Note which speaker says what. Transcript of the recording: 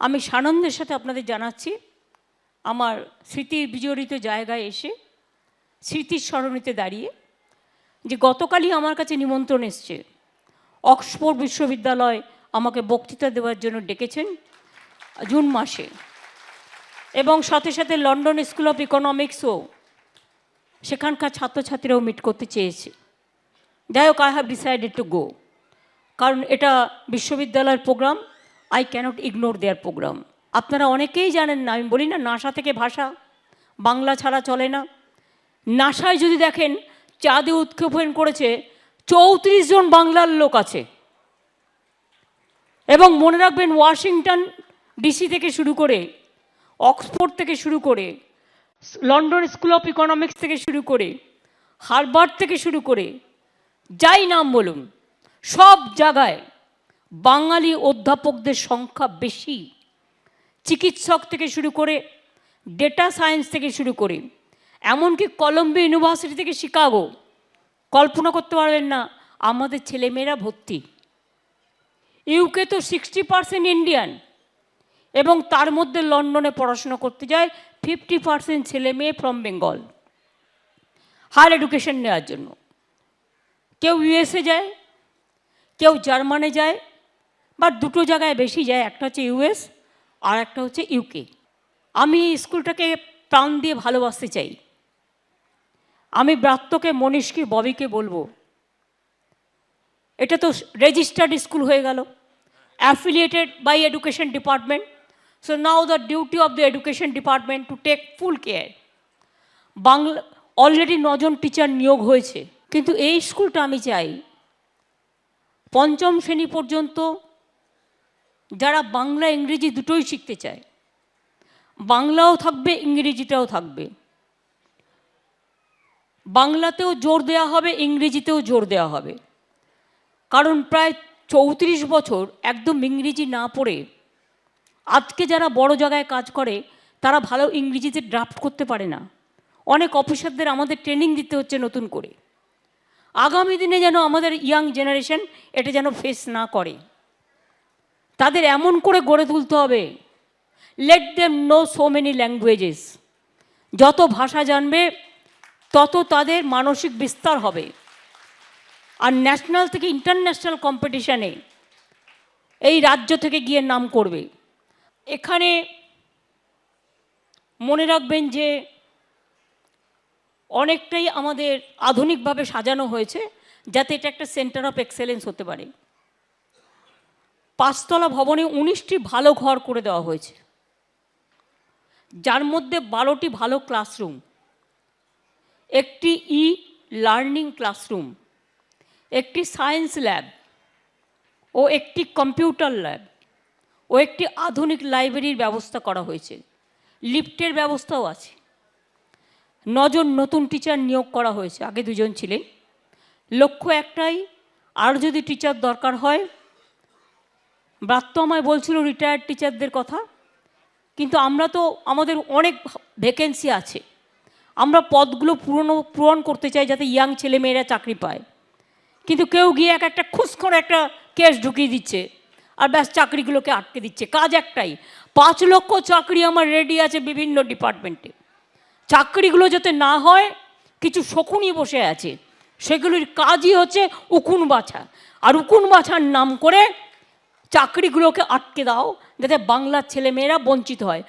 Speaker 1: আমি সানন্দের সাথে আপনাদের জানাচ্ছি, আমার স্মৃতির বিজড়িত জায়গায় এসে, স্মৃতির স্মরণীতে দাঁড়িয়ে, যে গতকালই আমার কাছে নিমন্ত্রণ এসছে। অক্সফোর্ড বিশ্ববিদ্যালয় আমাকে বক্তৃতা দেওয়ার জন্য ডেকেছেন জুন মাসে। এবং সাথে সাথে লন্ডন স্কুল অফ ইকোনমিক্সও সেখানকার ছাত্রছাত্রীরাও মিট করতে চেয়েছে। যাই হোক I have decided to go কারণ এটা বিশ্ববিদ্যালয়ের programme I can't ignore their programme আপনারা অনেকেই জানেন না, আমি বলি না, নাসা থেকে ভাষা, বাংলা ছাড়া চলে না। নাসায় যদি দেখেন, চাঁদে উৎক্ষেপণ করেছে চৌত্রিশ জন বাংলার লোক আছে। এবং মনে রাখবেন, ওয়াশিংটন ডিসি থেকে শুরু করে, অক্সফোর্ড থেকে শুরু করে, লন্ডন স্কুল অফ ইকোনমিক্স থেকে শুরু করে হারবার্ড থেকে শুরু করে, যাই নাম বলুন, সব জায়গায় বাঙালি অধ্যাপকদের সংখ্যা বেশি। চিকিৎসক থেকে শুরু করে ডেটা সায়েন্স থেকে শুরু করে, এমনকি কলম্বিয়া ইউনিভার্সিটি থেকে শিকাগো। কল্পনা করতে পারবেন না, আমাদের ছেলেমেয়েরা ভর্তি। ইউকে তো সিক্সটি পার্সেন্ট ইন্ডিয়ান এবং তার মধ্যে লন্ডনে পড়াশোনা করতে যায় ফিফটি পার্সেন্ট ছেলে মেয়ে ফ্রম বেঙ্গল হায়ার এডুকেশন নেওয়ার জন্য। কেউ ইউএসএ যায়, কেউ জার্মানে যায় বা দুটো জায়গায় বেশি যায়, একটা হচ্ছে ইউএস আর একটা হচ্ছে ইউকে আমি স্কুলটাকে প্রাণ দিয়ে ভালোবাসতে চাই। আমি ব্রাত্যকে, মনীষকে, ববিকে বলব, এটা তো রেজিস্টার্ড স্কুল হয়ে গেল, affiliated by education department, so now the duty of the education department to take full care. Bangla, already নজন টিচার নিয়োগ হয়েছে, কিন্তু এই স্কুলটা আমি চাই, পঞ্চম শ্রেণি পর্যন্ত যারা বাংলা, ইংরেজি দুটোই শিখতে চায়। বাংলাও থাকবে, ইংরেজিটাও থাকবে। বাংলাতেও জোর দেওয়া হবে, ইংরেজিতেও জোর দেওয়া হবে। কারণ প্রায় চৌত্রিশ বছর একদম ইংরেজি না পড়ে, আজকে যারা বড় জায়গায় কাজ করে, তারা ভালো ইংরেজিতে ড্রাফট করতে পারে না। অনেক অফিসারদের আমাদের ট্রেনিং দিতে হচ্ছে নতুন করে। আগামী দিনে যেন আমাদের ইয়াং জেনারেশন এটা যেন ফেস না করে। তাদের এমন করে গড়ে তুলতে হবে। Let them know so many languages যত ভাষা জানবে, তত তাদের মানসিক বিস্তার হবে। আর ন্যাশনাল থেকে ইন্টারন্যাশনাল কম্পিটিশানে এই রাজ্য থেকে গিয়ে নাম করবে। এখানে মনে রাখবেন যে অনেকটাই আমাদের আধুনিকভাবে সাজানো হয়েছে, যাতে এটা একটা সেন্টার অফ এক্সেলেন্স হতে পারে। পাঁচতলা ভবনে উনিশটি ভালো ঘর করে দেওয়া হয়েছে। যার মধ্যে বারোটি ভালো ক্লাসরুম। একটি ই লার্নিং ক্লাসরুম, একটি সায়েন্স ল্যাব ও একটি কম্পিউটার ল্যাব ও একটি আধুনিক লাইব্রেরির ব্যবস্থা করা হয়েছে। লিফটের ব্যবস্থাও আছে। নজন নতুন টিচার নিয়োগ করা হয়েছে। আগে দুজন ছিলেন। লক্ষ্য একটাই, আর যদি টিচার দরকার হয় ব্রাত্য আমায় বলছিল রিটায়ার্ড টিচারদের কথা, কিন্তু আমরা তো আমাদের অনেক ভ্যাকেন্সি আছে। আমরা পদগুলো পূরণ পূরণ করতে চাই যাতে ইয়াং ছেলেমেয়েরা চাকরি পায়। কিন্তু কেউ গিয়ে এক একটা খুসখর একটা কেস ঢুকিয়ে দিচ্ছে আর ব্যাস চাকরিগুলোকে আটকে দিচ্ছে। কাজ একটাই, পাঁচ লক্ষ চাকরি আমার রেডি আছে বিভিন্ন ডিপার্টমেন্টে চাকরিগুলো যাতে না হয়, কিছু শকুনি বসে আছে। সেগুলির কাজই হচ্ছে উকুন বাছা আর উকুন বাছার নাম করে চাকরিগুলোকে আটকে দাও যাতে বাংলার ছেলেমেয়েরা বঞ্চিত হয়।